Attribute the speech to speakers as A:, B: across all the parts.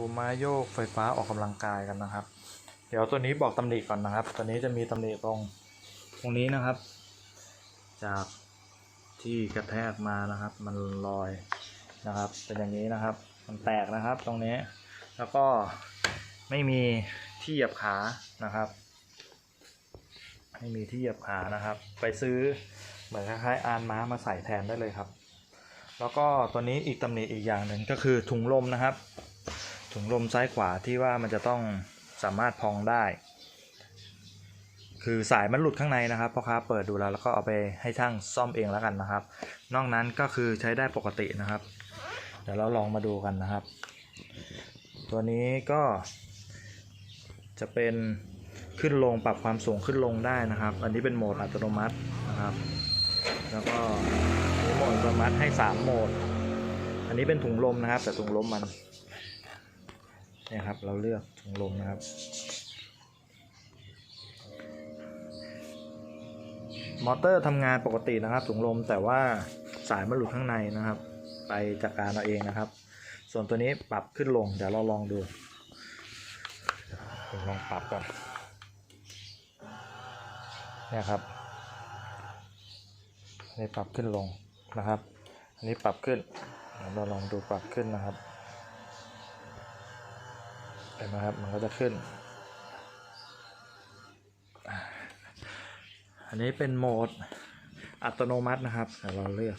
A: ดูไม้โยกไฟฟ้าออกกำลังกายกันนะครับ เดี๋ยวตัวนี้บอกตำหนิก่อนนะครับ ตัวนี้จะมีตำหนิตรงตรงนี้นะครับ จากที่กระแทกมานะครับ มันลอยนะครับเป็นอย่างนี้นะครับ มันแตกนะครับตรงนี้ แล้วก็ไม่มีที่เหยียบขานะครับไม่มีที่เหยียบขานะครับ ไปซื้อเหมือนคล้ายๆอานม้ามาใส่แทนได้เลยครับ แล้วก็ตัวนี้อีกตำหนิอีกอย่างหนึ่งก็คือถุงลมนะครับ ถุงลมซ้ายขวาที่ว่ามันจะต้องสามารถพองได้ คือสายมันหลุดข้างในนะครับพ่อค้าเปิดดูแล้วแล้วก็เอาไปให้ช่างซ่อมเองแล้วกันนะครับ นอกนั้นก็คือใช้ได้ปกตินะครับ เดี๋ยวเราลองมาดูกันนะครับ ตัวนี้ก็จะเป็นขึ้นลงปรับความสูงขึ้นลงได้นะครับ อันนี้เป็นโหมดอัตโนมัตินะครับ แล้วก็โหมดอัตโนมัติให้ 3 โหมด อันนี้เป็นถุงลมนะครับ แต่ถุงลมมัน เนี่ยครับ เราเลือกถุงลมนะครับ มอเตอร์ทำงานปกตินะครับถุงลมแต่ว่าสายมันหลุดข้างในนะครับ ไปจัดการเอาเองนะครับ ส่วนตัวนี้ปรับขึ้นลง เดี๋ยวเราลองดูลองปรับก่อนเนี่ยครับอันนี้ปรับขึ้นลงนะครับ อันนี้ปรับขึ้นเดี๋ยวเราลองดูปรับขึ้นนะครับ เห็นไหมครับ มันก็จะขึ้น อันนี้เป็นโหมดอัตโนมัตินะครับเดี๋ยวเราเลือก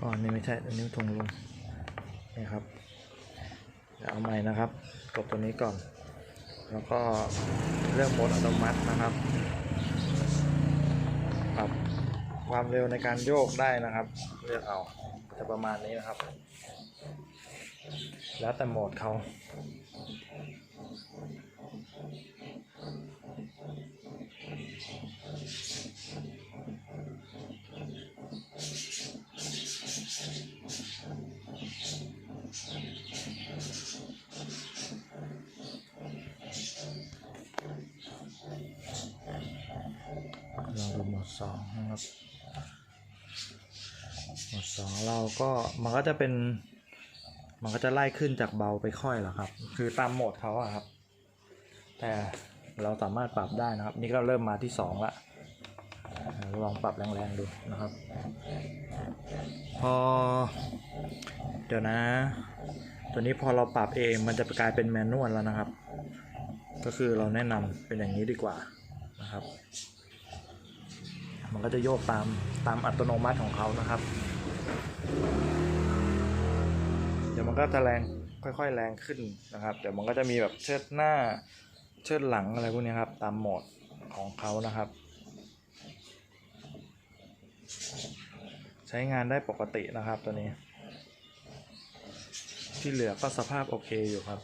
A: อ๋ออันนี้ไม่ใช่ อันนี้ทงลมนี่ครับเดี๋ยวเอาใหม่นะครับ กดตัวนี้ก่อน แล้วก็เลือกโหมดอัตโนมัตินะครับปรับความเร็วในการโยกได้นะครับ เลือกเอา จะประมาณนี้นะครับ แล้วแต่โหมดเขาลองดูโหมดสองนะครับ สองเราก็มันก็จะเป็น มันก็จะไล่ขึ้นจากเบาไปค่อยแหละครับ คือตามโหมดเขาอะครับ แต่เราสามารถปรับได้นะครับ นี่ก็เริ่มมาที่สองละลองปรับแรงๆดูนะครับ พอ เดี๋ยวนะ ตัวนี้พอเราปรับเองมันจะกลายเป็นแมนนวลแล้วนะครับ ก็คือเราแนะนำเป็นอย่างนี้ดีกว่านะครับ มันก็จะโยกตามตามอัตโนมัติของเขานะครับ เดี๋ยวมันก็จะแรงค่อยๆแรงขึ้นนะครับเดี๋ยวมันก็จะมีแบบเชิดหน้าเชิดหลังอะไรพวกนี้ครับ ตามโหมดของเขานะครับ ใช้งานได้ปกตินะครับตัวนี้ ที่เหลือก็สภาพโอเคอยู่ครับ